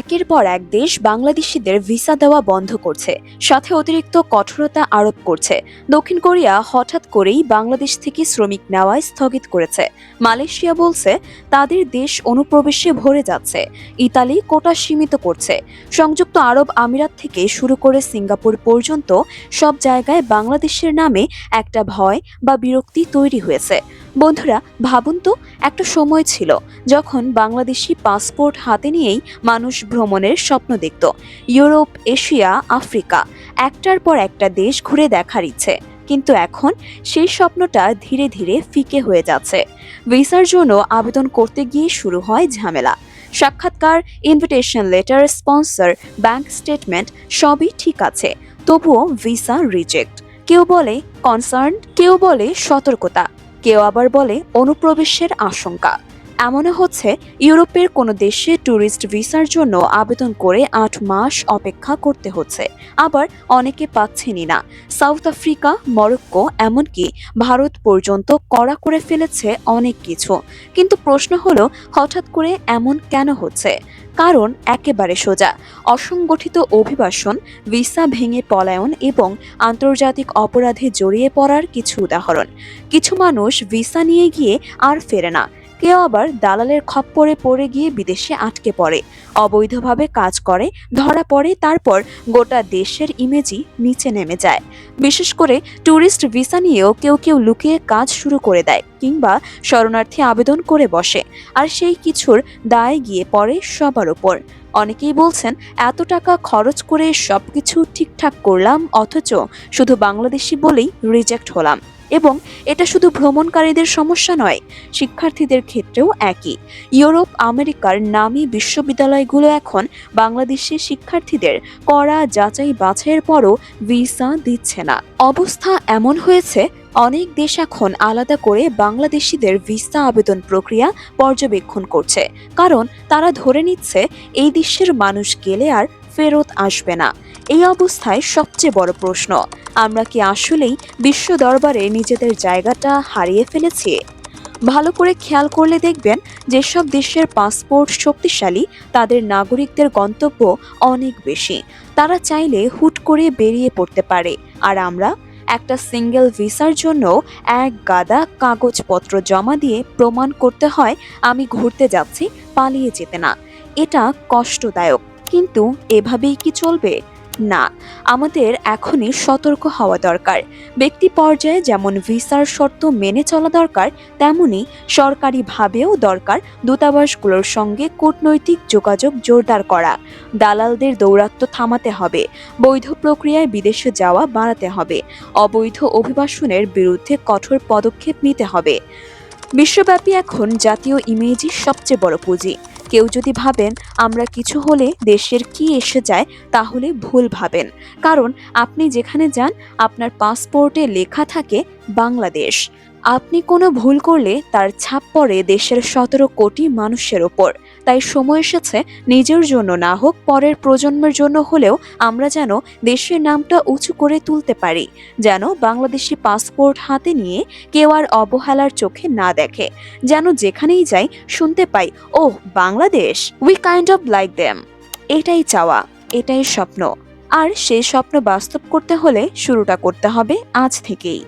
একের পর এক দেশ বাংলাদেশিদের ভিসা দেওয়া বন্ধ করছে, সাথে অতিরিক্ত কঠোরতা আরোপ করছে। দক্ষিণ কোরিয়া হঠাৎ করেই বাংলাদেশ থেকে শ্রমিক নেওয়ায় স্থগিত করেছে। মালয়েশিয়া বলছে, তাদের দেশ অনুপ্রবেশে ভরে যাচ্ছে। ইতালি কোটা সীমিত করছে। সংযুক্ত আরব আমিরাত থেকে শুরু করে সিঙ্গাপুর পর্যন্ত সব জায়গায় বাংলাদেশের নামে একটা ভয় বা বিরক্তি তৈরি হয়েছে। বন্ধুরা, ভাবুন তো, একটা সময় ছিল যখন বাংলাদেশি পাসপোর্ট হাতে নিয়েই মানুষ ভ্রমণের স্বপ্ন দেখত। ইউরোপ, এশিয়া, আফ্রিকা, একটার পর একটা দেশ ঘুরে দেখার ইচ্ছে। কিন্তু এখন সেই স্বপ্নটা ধীরে ধীরে ফিকে হয়ে যাচ্ছে। ভিসার জন্য আবেদন করতে গিয়ে শুরু হয় ঝামেলা। সাক্ষাৎকার invitation letter sponsor bank statement সবই ঠিক আছে, তবুও ভিসা রিজেক্ট কেউ বলে কনসার্ন কেউ বলে সতর্কতা। কেউ আবার বলে অনুপ্রবেশের আশঙ্কা। এমনও হচ্ছে, ইউরোপের কোনো দেশে ট্যুরিস্ট ভিসার জন্য আবেদন করে আট মাস অপেক্ষা করতে হচ্ছে। আবার অনেকে পাচ্ছেনই না। সাউথ আফ্রিকা, মরক্কো, এমনকি ভারত পর্যন্ত কড়া করে ফেলেছে অনেক কিছু। কিন্তু প্রশ্ন হলো, হঠাৎ করে এমন কেন হচ্ছে? কারণ একেবারে সোজা। অসংগঠিত অভিবাসন, ভিসা ভেঙে পলায়ন এবং আন্তর্জাতিক অপরাধে জড়িয়ে পড়ার কিছু উদাহরণ। কিছু মানুষ ভিসা নিয়ে গিয়ে আর ফেরে না। কেউ আবার দালালের খপ্পরে পড়ে গিয়ে বিদেশে আটকে পড়ে। অবৈধভাবে কাজ করে, ধরা পড়ে, তারপর গোটা দেশের ইমেজই নিচে নেমে যায়। বিশেষ করে ট্যুরিস্ট ভিসা নিয়েও কেউ কেউ লুকিয়ে কাজ শুরু করে দেয় কিংবা শরণার্থী আবেদন করে বসে, আর সেই কিছুর দায় গিয়ে পড়ে সবার ওপর। অনেকেই বলছেন, এত টাকা খরচ করে সবকিছু ঠিকঠাক করলাম, অথচ শুধু বাংলাদেশি বলেই রিজেক্ট হলাম। এবং এটা শুধু ভ্রমণকারীদের সমস্যা নয়, শিক্ষার্থীদের ক্ষেত্রেও একই। ইউরোপ, আমেরিকার নামী বিশ্ববিদ্যালয়গুলো এখন বাংলাদেশের শিক্ষার্থীদের কড়া যাচাই বাছাইয়ের পরও ভিসা দিচ্ছে না। অবস্থা এমন হয়েছে, অনেক দেশ এখন আলাদা করে বাংলাদেশিদের ভিসা আবেদন প্রক্রিয়া পর্যবেক্ষণ করছে। কারণ তারা ধরে নিচ্ছে, এই দেশের মানুষ গেলে আর ফেরত আসবে না। এই অবস্থায় সবচেয়ে বড় প্রশ্ন, আমরা কি আসলেই বিশ্ব দরবারে নিজেদের জায়গাটা হারিয়ে ফেলেছি? ভালো করে খেয়াল করলে দেখবেন, যেসব দেশের পাসপোর্ট শক্তিশালী, তাদের নাগরিকদের গন্তব্য অনেক বেশি। তারা চাইলে হুট করে বেরিয়ে পড়তে পারে। আর আমরা একটা সিঙ্গেল ভিসার জন্য এক গাদা কাগজপত্র জমা দিয়ে প্রমাণ করতে হয়, আমি ঘুরতে যাচ্ছি, পালিয়ে যেতে না। এটা কষ্টদায়ক। কিন্তু এভাবেই কি চলবে? না, আমাদের এখনই সতর্ক হওয়া দরকার। ব্যক্তি পর্যায়ে যেমন ভিসার শর্ত মেনে চলা দরকার, তেমনি সরকারিভাবেও দরকার দূতাবাসগুলোর সঙ্গে কূটনৈতিক যোগাযোগ জোরদার করা। দালালদের দৌরাত্ম্য থামাতে হবে, বৈধ প্রক্রিয়ায় বিদেশে যাওয়া বাড়াতে হবে, অবৈধ অভিবাসনের বিরুদ্ধে কঠোর পদক্ষেপ নিতে হবে। বিশ্বব্যাপী এখন জাতীয় ইমেজই সবচেয়ে বড় পুঁজি। কেউ যদি ভাবেন আমরা কিছু হলে দেশের কি এসে যায়, তাহলে ভুল ভাবেন। কারণ আপনি যেখানে যান, আপনার পাসপোর্টে লেখা থাকে বাংলাদেশ। আপনি কোনো ভুল করলে তার ছাপ পড়ে দেশের সতেরো কোটি মানুষের ওপর। তাই সময় এসেছে নিজের জন্য না হোক পরের প্রজন্মের জন্য হলেও আমরা যেন দেশের নামটা উঁচু করে তুলতে পারি, যেন বাংলাদেশি পাসপোর্ট হাতে নিয়ে কেউ আর অবহেলার চোখে না দেখে, যেন যেখানেই যাই শুনতে পাই ও Bangladesh! We kind of like them এটাই চাওয়া, এটাই স্বপ্ন। আর সেই স্বপ্ন বাস্তব করতে হলে শুরুটা করতে হবে আজ থেকেই।